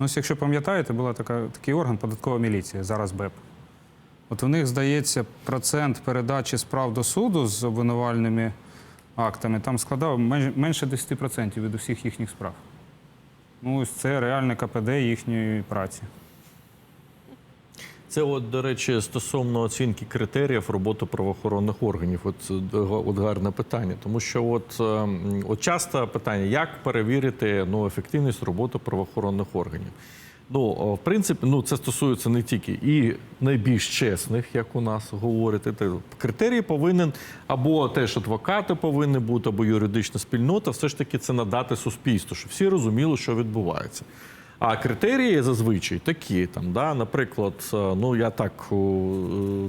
Ну, ось якщо пам'ятаєте, була така, такий орган податкова міліція, зараз БЕП. От у них, здається, процент передачі справ до суду з обвинувальними актами там складав менше 10% від усіх їхніх справ. Ну, ось це реальне КПД їхньої праці. Це, от, до речі, стосовно оцінки критеріїв роботи правоохоронних органів. От, е, от гарне питання. Тому що от, ем, от часто питання, як перевірити ну, ефективність роботи правоохоронних органів. Ну, в принципі, ну, це стосується не тільки і найбільш чесних, як у нас говорять. Критерії повинен або теж адвокати повинні бути, або юридична спільнота, все ж таки це надати суспільству, щоб всі розуміли, що відбувається. А критерії зазвичай такі, там, да, наприклад, е, ну я так е,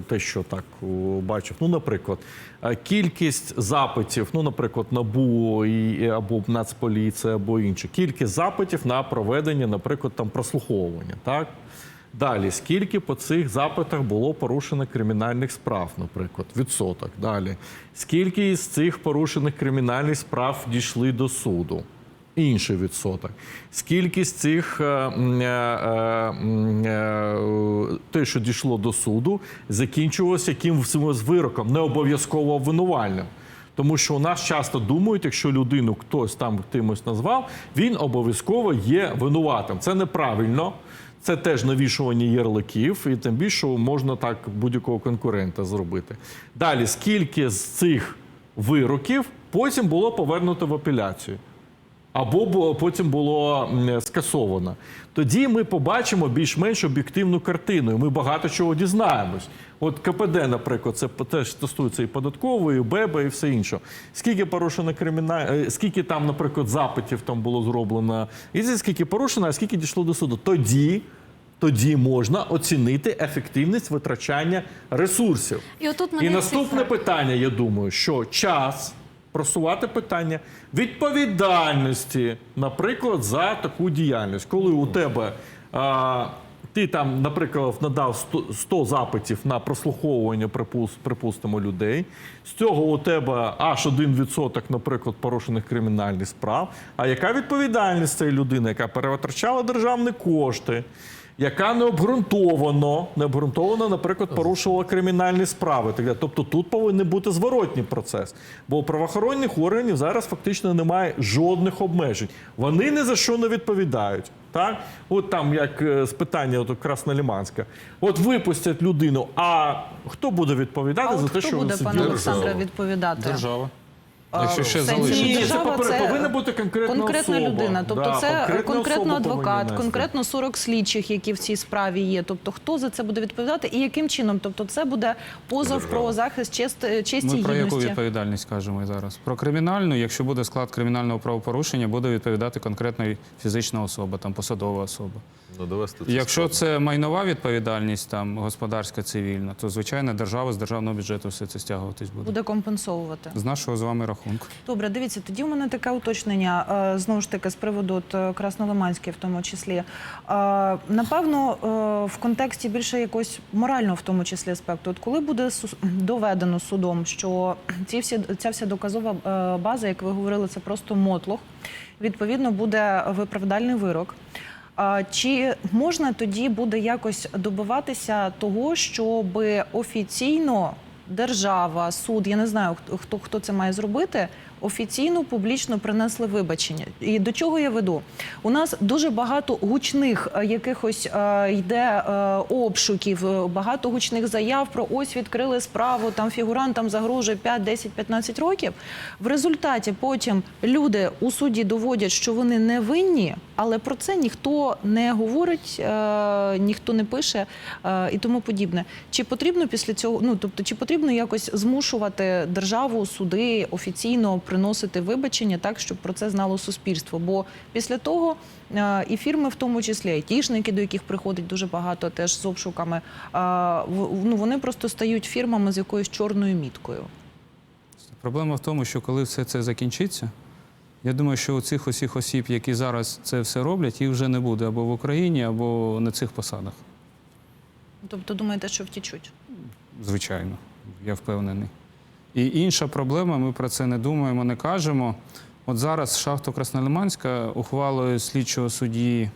те, що так бачив. Ну, наприклад, е, кількість запитів, ну, наприклад, НАБУ і, або Нацполіція, або інше, кількість запитів на проведення, наприклад, там прослуховування. Так? Далі, скільки по цих запитах було порушено кримінальних справ, наприклад, відсоток. Далі, скільки із цих порушених кримінальних справ дійшли до суду? Інший відсоток. Скільки з цих е, е, е, те, що дійшло до суду, закінчувалося якимось вироком, не обов'язково обвинувальним. Тому що у нас часто думають, якщо людину хтось там кимось назвав, він обов'язково є винуватим. Це неправильно. Це теж навішування ярликів, і тим більше можна так будь-якого конкурента зробити. Далі, скільки з цих вироків потім було повернуто в апеляцію? Або потім було скасовано. Тоді ми побачимо більш-менш об'єктивну картину. і Ми багато чого дізнаємось. От КПД, наприклад, це теж стосується і податкової, і БЕБа, і все інше. Скільки порушено криміналь... скільки там, наприклад, запитів там було зроблено, і це скільки порушено, а скільки дійшло до суду. Тоді. Тоді можна оцінити ефективність витрачання ресурсів. І отут І наступне цифра. питання, я думаю, що час просувати питання відповідальності, наприклад, за таку діяльність. Коли у тебе а, ти там, наприклад, надав 100, 100 запитів на прослуховування, припус- припустимо, людей. З цього у тебе аж 1%, наприклад, порушених кримінальних справ. А яка відповідальність цієї людини, яка перевитрачала державні кошти? Яка необґрунтовано, необґрунтовано, наприклад, порушувала кримінальні справи. Тобто тут повинен бути зворотній процес. Бо у правоохоронних органів зараз фактично немає жодних обмежень. Вони ні за що не відповідають. Так? От там, як е, з питання от, Красноліманська. От випустять людину, а хто буде відповідати А за от те, хто що буде, пане? Олександре, відповідати? Держава. А, Якщо ще залишиться. Ні, це, держава, повинна бути конкретна конкретна особа. людина. Тобто Да, це конкретно адвокат, конкретно 40 слідчих, які в цій справі є. Тобто хто за це буде відповідати і яким чином? Тобто це буде позов про захист чест- честі Ми про яку відповідальність кажемо зараз? Про кримінальну, якщо буде склад кримінального правопорушення, буде відповідати конкретна фізична особа, там посадова особа. Ну, довести це Якщо складно. це майнова відповідальність, там господарська, цивільна, то звичайно держава з державного бюджету все це стягуватись буде. Буде компенсовувати. З нашого з вами рахунку. Добре, дивіться, тоді у мене таке уточнення е, знову ж таки з приводу е, Краснолиманської, в тому числі. Е, Напевно, в контексті більше якогось морального, в тому числі аспекту. От коли буде доведено судом, що ці всі ця вся доказова база, як ви говорили, це просто мотлох. Відповідно, буде виправдальний вирок. Чи можна тоді буде якось добиватися того, щоб офіційно держава, суд, я не знаю, хто- хто, це має зробити, офіційно публічно принесли вибачення. І до чого я веду? У нас дуже багато гучних е, якихось е, йде е, обшуків, е, багато гучних заяв про ось відкрили справу, там фігурантам загрожує 5, 10, 15 років. В результаті потім люди у суді доводять, що вони не винні, але про це ніхто не говорить, е, ніхто не пише е, і тому подібне. Чи потрібно після цього, ну тобто, чи потрібно якось змушувати державу, суди офіційно приносити вибачення так, щоб про це знало суспільство? Бо після того е, і фірми, в тому числі айтішники, до яких приходить дуже багато теж з обшуками, е, ну вони просто стають фірмами з якоюсь чорною міткою. Проблема в тому, що коли все це закінчиться, я думаю, що у цих усіх осіб, які зараз це все роблять, їх вже не буде або в Україні, або на цих посадах. Тобто, думаєте, що втічуть? Звичайно, я впевнений. І інша проблема, ми про це не думаємо, не кажемо. От зараз шахта Краснолиманська ухвалою слідчого судді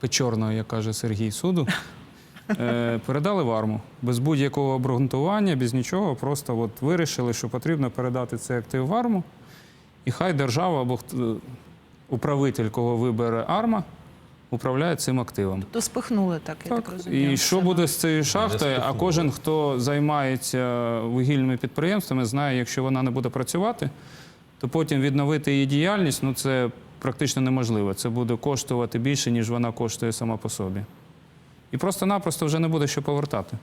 печорного, як каже Сергій суду, е, передали в арму. Без будь-якого обґрунтування, без нічого. Просто от вирішили, що потрібно передати цей актив в арму. І хай держава або управитель, кого вибере арма, управляє цим активом. То спихнули так, я так, Так, розумію. і що буде з цією шахтою? А кожен, хто займається вугільними підприємствами, знає, якщо вона не буде працювати, то потім відновити її діяльність ну це практично неможливо. Це буде коштувати більше, ніж вона коштує сама по собі. І просто-напросто вже не буде що повертати.